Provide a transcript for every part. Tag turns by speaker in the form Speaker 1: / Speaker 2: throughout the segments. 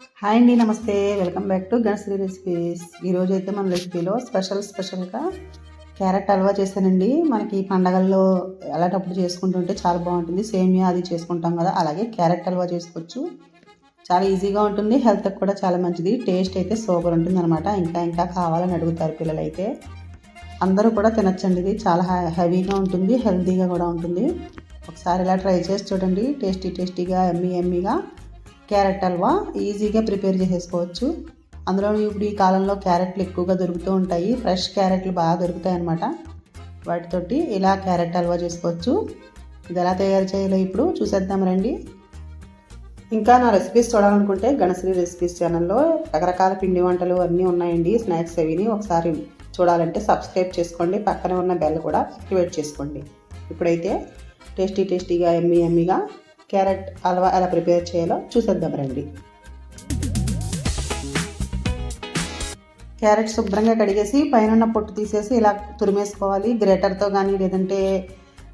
Speaker 1: Hi అండి నమస్తే. Welcome back to Ganashri recipes. ఈరోజు అయితే మన రెసిపీలో స్పెషల్ స్పెషల్గా క్యారెట్ హల్వా చేశానండి. మనకి పండగల్లో అలాంటప్పుడు చేసుకుంటుంటే చాలా బాగుంటుంది. సేమియా అది చేసుకుంటాం కదా అలాగే క్యారెట్ హల్వా చేసుకోవచ్చు. చాలా ఈజీగా ఉంటుంది. హెల్త్కి కూడా చాలా మంచిది. టేస్ట్ అయితే సూపర్ ఉంటుంది అనమాట ఇంకా ఇంకా కావాలని అడుగుతారు పిల్లలైతే. అందరూ కూడా తినచ్చండి ఇది. చాలా హెవీగా ఉంటుంది. హెల్తీగా కూడా ఉంటుంది. ఒకసారి ఇలా ట్రై చేసి చూడండి. టేస్టీ టేస్టీగా ఎమ్మీ ఎమ్మీగా. క్యారెట్ హల్వా ఈజీగా ప్రిపేర్ చేసేసుకోవచ్చు. అందులో ఇప్పుడు ఈ కాలంలో క్యారెట్లు ఎక్కువగా దొరుకుతూ ఉంటాయి. ఫ్రెష్ క్యారెట్లు బాగా దొరుకుతాయి అన్నమాట. వాటితోటి ఇలా క్యారెట్ హల్వా చేసుకోవచ్చు. ఇది ఎలా తయారు చేయాలో ఇప్పుడు చూసేద్దాం రండి. ఇంకా నా రెసిపీస్ చూడాలనుకుంటే గణశ్రీ రెసిపీస్ ఛానల్లో రకరకాల పిండి వంటలు అన్నీ ఉన్నాయండి. స్నాక్స్ అవిని ఒకసారి చూడాలంటే సబ్స్క్రైబ్ చేసుకోండి. పక్కనే ఉన్న బెల్ కూడా యాక్టివేట్ చేసుకోండి. ఇప్పుడైతే టేస్టీ టేస్టీగా ఎమ్మీ ఎమ్మీగా క్యారెట్ హల్వా ఎలా ప్రిపేర్ చేయాలో చూసేద్దాం రండి. క్యారెట్ శుభ్రంగా కడిగేసి పైన పొట్టు తీసేసి ఇలా తురిమేసుకోవాలి. గ్రేటర్తో కానీ లేదంటే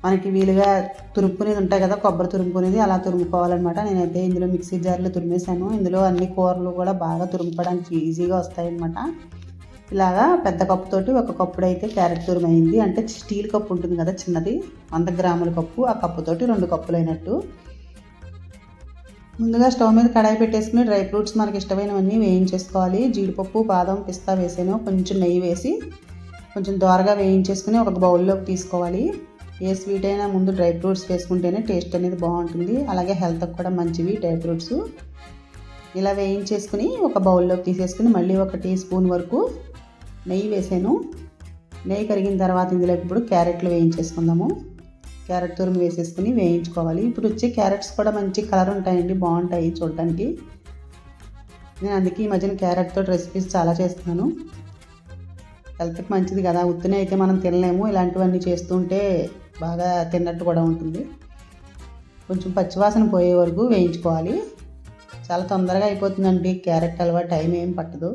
Speaker 1: మనకి వీలుగా తురుముకునేది ఉంటాయి కదా కొబ్బరి తురుముకునేది అలా తురుముకోవాలన్నమాట. నేనైతే ఇందులో మిక్సీ జార్లో తురిమేశాను. ఇందులో అన్ని కూరలు కూడా బాగా తురుముకోవడానికి ఈజీగా వస్తాయన్నమాట. ఇలాగా పెద్ద కప్పుతోటి ఒక కప్పుడు అయితే క్యారెట్ తురుమైంది. అంటే స్టీల్ కప్పు ఉంటుంది కదా చిన్నది వంద గ్రాముల కప్పు. ఆ కప్పుతోటి రెండు కప్పులు అయినట్టు ముందుగా స్టవ్ మీద కడాయి పెట్టేసుకుని డ్రై ఫ్రూట్స్ మనకి ఇష్టమైనవన్నీ వేయించేసుకోవాలి. జీడిపప్పు బాదం పిస్తా వేసాను. కొంచెం నెయ్యి వేసి కొంచెం దోరగా వేయించేసుకుని ఒక బౌల్లోకి తీసుకోవాలి. ఏ స్వీట్ అయినా ముందు డ్రై ఫ్రూట్స్ వేసుకుంటేనే టేస్ట్ అనేది బాగుంటుంది. అలాగే హెల్త్కి కూడా మంచివి డ్రై ఫ్రూట్స్. ఇలా వేయించేసుకుని ఒక బౌల్లోకి తీసేసుకుని మళ్ళీ ఒక టీ స్పూన్ వరకు నెయ్యి వేసాను. నెయ్యి కరిగిన తర్వాత ఇందులో ఇప్పుడు క్యారెట్లు వేయించేసుకుందాము. క్యారెట్ తురుము వేసేసుకుని వేయించుకోవాలి. ఇప్పుడు వచ్చే క్యారెట్స్ కూడా మంచి కలర్ ఉంటాయండి బాగుంటాయి చూడడానికి. నేను అందుకే ఈ మధ్యన క్యారెట్తో రెసిపీస్ చాలా చేస్తున్నాను. హెల్త్కి మంచిది కదా ఉత్తినే అయితే మనం తినలేము. ఇలాంటివన్నీ చేస్తుంటే బాగా తిన్నట్టు కూడా ఉంటుంది. కొంచెం పచ్చివాసన పోయే వరకు వేయించుకోవాలి. చాలా తొందరగా అయిపోతుందండి క్యారెట్ హల్వా టైం ఏం పట్టదు.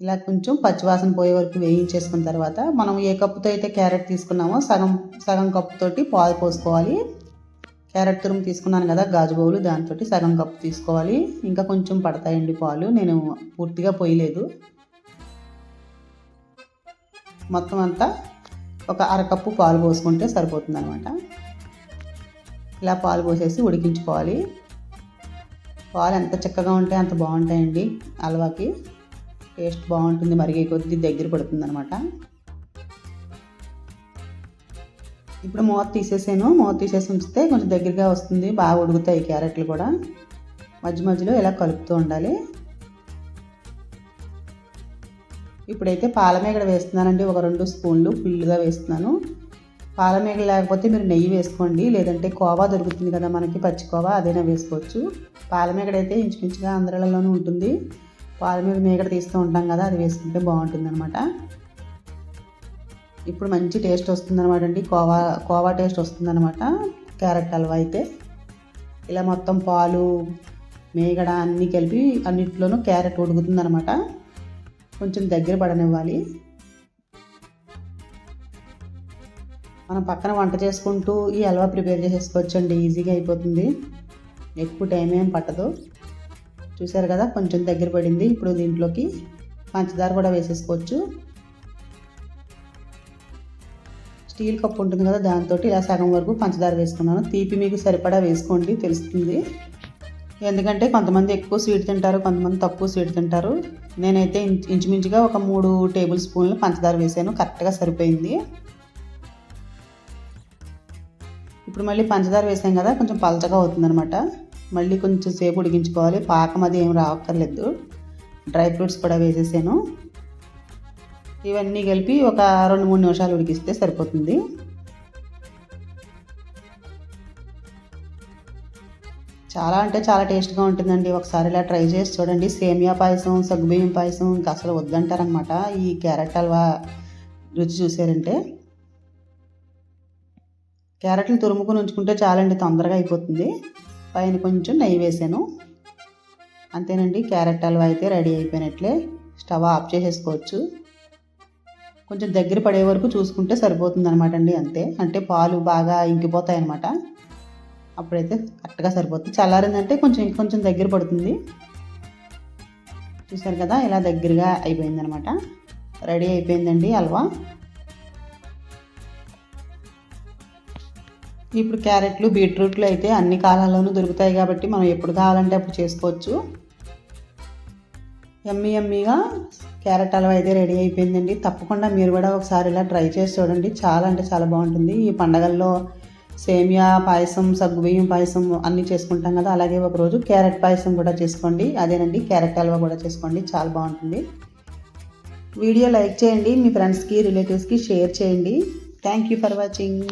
Speaker 1: ఇలా కొంచెం పచ్చివాసన పోయే వరకు వేయించేసుకున్న తర్వాత మనం ఏ కప్పుతో అయితే క్యారెట్ తీసుకున్నామో సగం సగం కప్పుతోటి పాలు పోసుకోవాలి. క్యారెట్ తురుము తీసుకున్నాను కదా గాజు బౌలు దాంతో సగం కప్పు తీసుకోవాలి. ఇంకా కొంచెం పడతాయండి పాలు నేను పూర్తిగా పోయలేదు. మొత్తం అంతా ఒక అరకప్పు పాలు పోసుకుంటే సరిపోతుంది అనమాట ఇలా పాలు పోసేసి ఉడికించుకోవాలి. పాలు ఎంత చక్కగా ఉంటే అంత బాగుంటాయండి హల్వాకి టేస్ట్ బాగుంటుంది మరిగే కొద్ది దగ్గర పడుతుంది అనమాట ఇప్పుడు మూత తీసేసాను. మూత తీసేసి ఉంచితే కొంచెం దగ్గరగా వస్తుంది బాగా ఉడుకుతాయి క్యారెట్లు కూడా. మధ్య మధ్యలో ఇలా కలుపుతూ ఉండాలి. ఇప్పుడైతే పాలమేగడ వేస్తున్నానండి. ఒక రెండు స్పూన్లు ఫుల్గా వేస్తున్నాను. పాలమేగడ లేకపోతే మీరు నెయ్యి వేసుకోండి. లేదంటే కోవా దొరుకుతుంది కదా మనకి పచ్చి కోవా అదైనా వేసుకోవచ్చు. పాలమేగడ అయితే ఇంచుమించుగా ఆంధ్రాలలోనూ ఉంటుంది. పాల మీద మేకడ తీస్తూ ఉంటాం కదా అది వేసుకుంటే బాగుంటుంది అనమాట ఇప్పుడు మంచి టేస్ట్ వస్తుందన్నమాట అండి. కోవా కోవా టేస్ట్ వస్తుందన్నమాట క్యారెట్ హల్వా అయితే. ఇలా మొత్తం పాలు మేగడ అన్నీ కలిపి అన్నింటిలోనూ క్యారెట్ ఉడుకుతుంది అనమాట కొంచెం దగ్గర పడనివ్వాలి. మనం పక్కన వంట చేసుకుంటూ ఈ హల్వా ప్రిపేర్ చేసేసుకోవచ్చండి. ఈజీగా అయిపోతుంది. ఎక్కువ టైం ఏం పట్టదు. చూసారు కదా కొంచెం దగ్గర పడింది. ఇప్పుడు దీంట్లోకి పంచదార కూడా వేసేసుకోవచ్చు. స్టీల్ కప్పు ఉంటుంది కదా దాంతో ఇలా సగం వరకు పంచదార వేసుకున్నాను. తీపి మీకు సరిపడా వేసుకోండి తెలుస్తుంది. ఎందుకంటే కొంతమంది ఎక్కువ స్వీట్ తింటారు కొంతమంది తక్కువ స్వీట్ తింటారు. నేనైతే ఇంచుమించుగా ఒక మూడు టేబుల్ స్పూన్లు పంచదార వేసాను. కరెక్ట్గా సరిపోయింది. ఇప్పుడు మళ్ళీ పంచదార వేసాం కదా కొంచెం పలచగా అవుతుందన్నమాట. మళ్ళీ కొంచెం సేపు ఉడికించుకోవాలి. పాకం అది ఏం రావక్కర్లేదు. డ్రై ఫ్రూట్స్ కూడా వేసేసాను. ఇవన్నీ కలిపి ఒక రెండు మూడు నిమిషాలు ఉడికిస్తే సరిపోతుంది. చాలా అంటే చాలా టేస్ట్గా ఉంటుందండి. ఒకసారి ఇలా ట్రై చేసి చూడండి. సేమియా పాయసం సగ్గుబియ్యం పాయసం ఇంకా అసలు వద్దంటారనమాట ఈ క్యారెట్ హల్వా రుచి చూసారంటే. క్యారెట్లు తురుముకుని ఉంచుకుంటే చాలండి తొందరగా అయిపోతుంది. పైన కొంచెం నెయ్యి వేసాను. అంతేనండి క్యారెట్ హల్వా అయితే రెడీ అయిపోయినట్లే. స్టవ్ ఆఫ్ చేసేసుకోవచ్చు. కొంచెం దగ్గర పడే వరకు చూసుకుంటే సరిపోతుంది అనమాట అండి అంతే. అంటే పాలు బాగా ఇంకిపోతాయి అనమాట అప్పుడైతే కరెక్ట్గా సరిపోతుంది. చల్లారిందంటే కొంచెం ఇంకొంచెం దగ్గర పడుతుంది. చూసారు కదా ఇలా దగ్గరగా అయిపోయిందనమాట రెడీ అయిపోయిందండి హల్వా. ఇప్పుడు క్యారెట్లు బీట్రూట్లు అయితే అన్ని కాలాల్లోనూ దొరుకుతాయి కాబట్టి మనం ఎప్పుడు కావాలంటే అప్పుడు చేసుకోవచ్చు. ఎమ్మి ఎమ్మిగా క్యారెట్ హల్వా అయితే రెడీ అయిపోయిందండి. తప్పకుండా మీరు కూడా ఒకసారి ఇలా ట్రై చేసి చూడండి. చాలా అంటే చాలా బాగుంటుంది. ఈ పండగల్లో సేమియా పాయసం సగ్గుబియ్యం పాయసం అన్నీ చేసుకుంటాం కదా అలాగే ఒకరోజు క్యారెట్ పాయసం కూడా చేసుకోండి. అదేనండి క్యారెట్ హల్వా కూడా చేసుకోండి. చాలా బాగుంటుంది. వీడియో లైక్ చేయండి మీ ఫ్రెండ్స్కి రిలేటివ్స్కి షేర్ చేయండి. Thank you for watching.